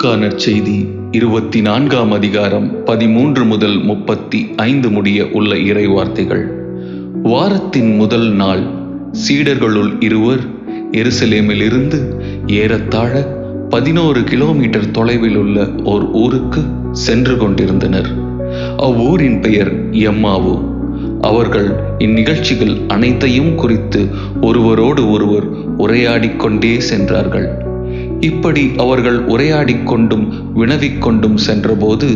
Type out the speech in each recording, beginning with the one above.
லூக்கா நற்செய்தி இருபத்தி நான்காம் அதிகாரம் பதிமூன்று முதல் முப்பத்தி ஐந்து முடிய உள்ள இறைவார்த்தைகள். வாரத்தின் முதல் நாள் சீடர்களுள் இருவர் எருசலேமிலிருந்து ஏறத்தாழ பதினோரு கிலோமீட்டர் தொலைவில் உள்ள ஓர் ஊருக்கு சென்று கொண்டிருந்தனர். அவ்வூரின் பெயர் எம்மாவு. அவர்கள் இந்நிகழ்ச்சிகள் அனைத்தையும் குறித்து ஒருவரோடு ஒருவர் உரையாடிக்கொண்டே சென்றார்கள். இப்படி அவர்கள் உரையாடிக் கொண்டும் வினவிக் கொண்டும் சென்றபோது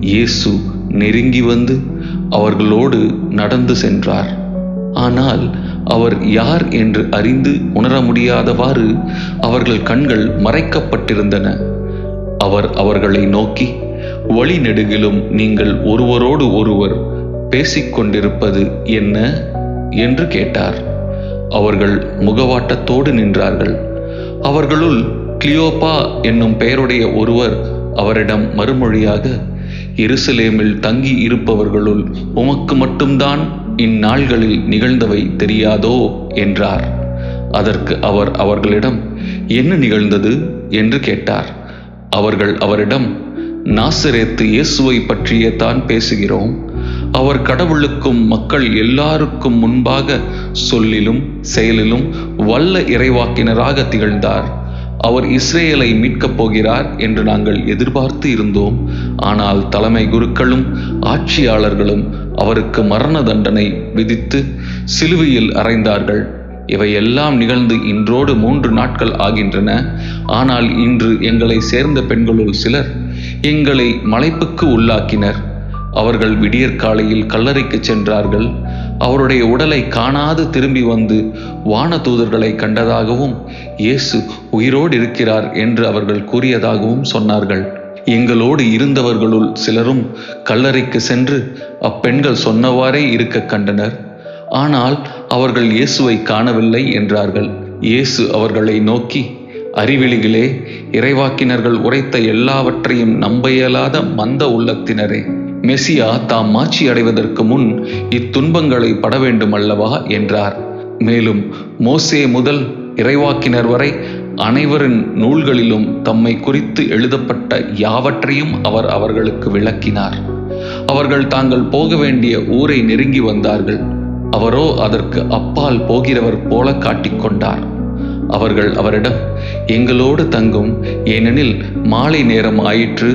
இயேசு நெருங்கி வந்து அவர்களோடு நடந்து சென்றார். ஆனால் அவர் யார் என்று அறிந்து உணர முடியாதவாறு அவர்கள் கண்கள் மறைக்கப்பட்டிருந்தன. அவர் அவர்களை நோக்கி வழி நெடுகிலும் நீங்கள் ஒருவரோடு ஒருவர் பேசிக்கொண்டிருப்பது என்ன? என்று கேட்டார். அவர்கள் முகவாட்டத்தோடு நின்றார்கள். அவர்களுள் கிளியோபா என்னும் பெயருடைய ஒருவர் அவரிடம் மறுமொழியாக எருசலேமில் தங்கி இருப்பவர்களுள் உமக்கு மட்டும்தான் இந்நாள்களில் நிகழ்ந்தவை தெரியாதோ? என்றார். அதற்கு அவர் அவர்களிடம் என்ன நிகழ்ந்தது? என்று கேட்டார். அவர்கள் அவரிடம் நாசரேத்து இயேசுவை பற்றியே தான் பேசுகிறோம். அவர் கடவுளுக்கும் மக்கள் எல்லாருக்கும் முன்பாக சொல்லிலும் செயலிலும் வல்ல இறைவாக்கினராக திகழ்ந்தார். அவர் இஸ்ரேலை மீட்கப் போகிறார் என்று நாங்கள் எதிர்பார்த்து இருந்தோம். ஆனால் தலைமை குருக்களும் ஆட்சியாளர்களும் அவருக்கு மரண தண்டனை விதித்து சிலுவையில் அறைந்தார்கள். இவையெல்லாம் நிகழ்ந்து இன்றோடு மூன்று நாட்கள் ஆகின்றன. ஆனால் இன்று எங்களை சேர்ந்த பெண்களுள் சிலர் எங்களை மலைப்புக்கு உள்ளாக்கினர். அவர்கள் விடியற்காலையில் கல்லறைக்கு சென்றார்கள். அவருடைய உடலை காணாது திரும்பி வந்து வான தூதர்களை கண்டதாகவும் இயேசு உயிரோடு இருக்கிறார் என்று அவர்கள் கூறியதாகவும் சொன்னார்கள். எங்களோடு இருந்தவர்களுள் சிலரும் கல்லறைக்கு சென்று அப்பெண்கள் சொன்னவாறே இருக்க கண்டனர். ஆனால் அவர்கள் இயேசுவை காணவில்லை என்றார்கள். இயேசு அவர்களை நோக்கி அறிவிலிகளே இறைவாக்கினர்கள் உரைத்த எல்லாவற்றையும் நம்ப இயலாத மந்த உள்ளத்தினரே மெசியா தாம் மாட்சி அடைவதற்கு முன் இத்துன்பங்களை பட வேண்டும் அல்லவா என்றார். மேலும் மோசே முதல் இறைவாக்கினர் வரை அனைவரின் நூல்களிலும் தம்மை குறித்து எழுதப்பட்ட யாவற்றையும் அவர் அவர்களுக்கு விளக்கினார். அவர்கள் தாங்கள் போக வேண்டிய ஊரை நெருங்கி வந்தார்கள். அவரோ அதற்கு அப்பால் போகிறவர் போல காட்டிக்கொண்டார் அவர்கள் அவரிடம் எங்களோடு தங்கும் ஏனெனில் மாலை நேரம் ஆயிற்று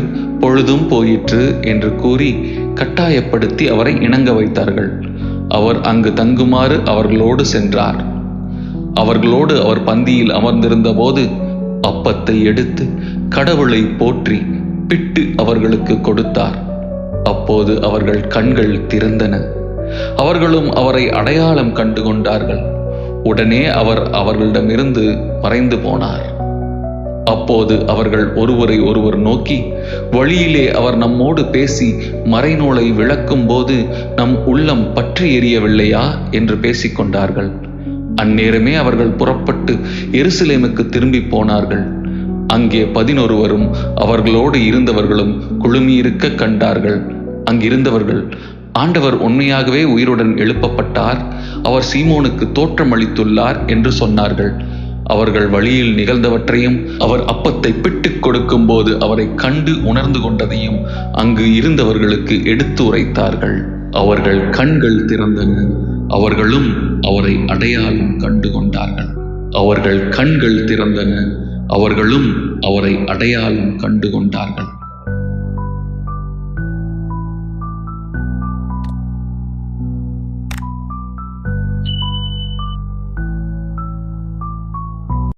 பொழுதும் போயிற்று என்று கூறி கட்டாயப்படுத்தி அவரை இணங்க வைத்தார்கள். அவர் அங்கு தங்குமாறு அவர்களோடு சென்றார். அவர்களோடு அவர் பந்தியில் அமர்ந்திருந்த போது அப்பத்தை எடுத்து கடவுளை போற்றி பிட்டு அவர்களுக்கு கொடுத்தார். அப்போது அவர்கள் கண்கள் திறந்தன. அவர்களும் அவரை அடையாளம் கண்டு கொண்டார்கள். உடனே அவர் அவர்களிடமிருந்து மறைந்து போனார். அப்போது அவர்கள் ஒருவரை ஒருவர் நோக்கி வழியிலே அவர் நம்மோடு பேசி மறைநூலை விளக்கும் போது நம் உள்ளம் பற்றி எரியவில்லையா? என்று பேசிக்கொண்டார்கள் அந்நேரமே அவர்கள் புறப்பட்டு எருசலேமுக்கு திரும்பி போனார்கள். அங்கே பதினொருவரும் அவர்களோடு இருந்தவர்களும் குழுமியிருக்க கண்டார்கள். அங்கிருந்தவர்கள் ஆண்டவர் உண்மையாகவே உயிருடன் எழுப்பப்பட்டார். அவர் சீமோனுக்கு தோற்றமளித்துள்ளார் என்று சொன்னார்கள். அவர்கள் வழியில் நிகழ்ந்தவற்றையும் அவர் அப்பத்தை பிட்டுக் கொடுக்கும் போது அவரை கண்டு உணர்ந்து கொண்டதையும் அங்கு இருந்தவர்களுக்கு எடுத்து உரைத்தார்கள். அவர்கள் கண்கள் திறந்தன. அவர்களும் அவரை அடையாளம் கண்டு கொண்டார்கள். அவர்கள் கண்கள் திறந்தன. அவர்களும் அவரை அடையாளம் கண்டு கொண்டார்கள்.